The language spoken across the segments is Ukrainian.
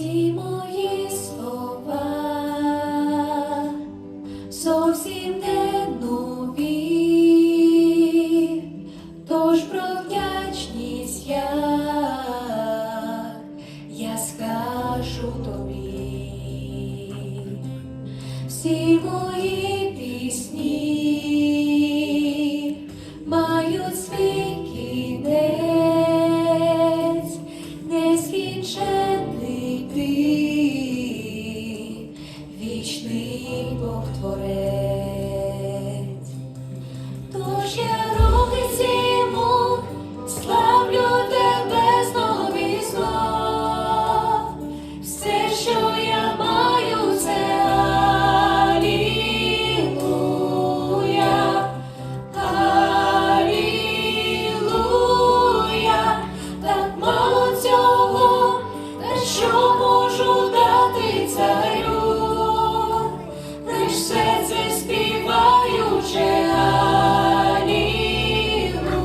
Всі мої слова зовсім не нові, тож про я, скажу тобі. царю, лиш серце співаюче. Алілуя,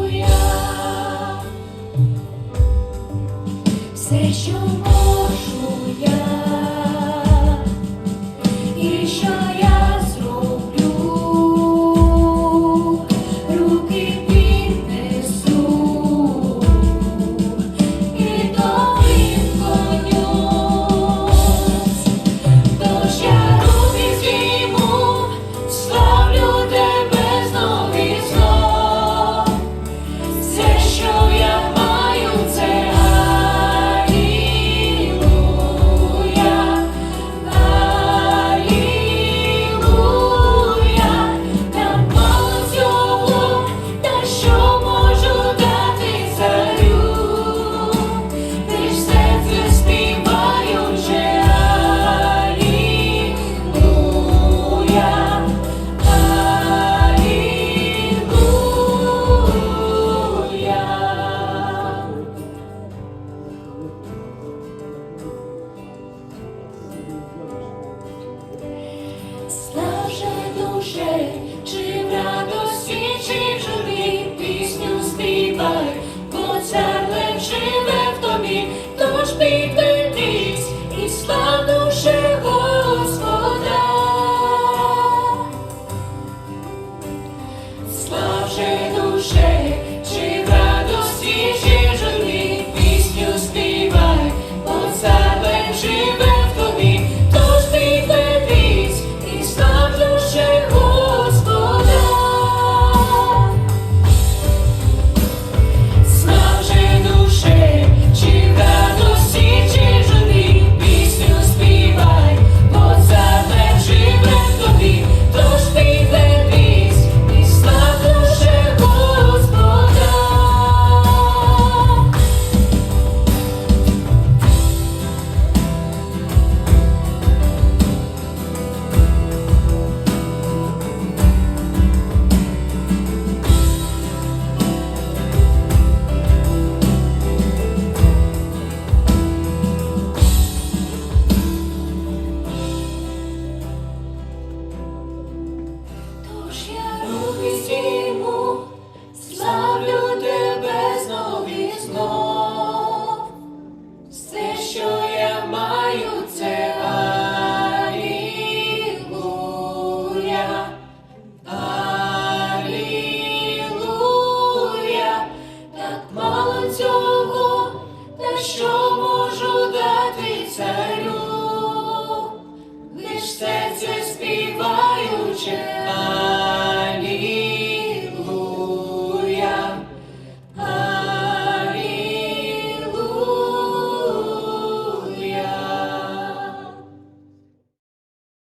Алілуя. Все, що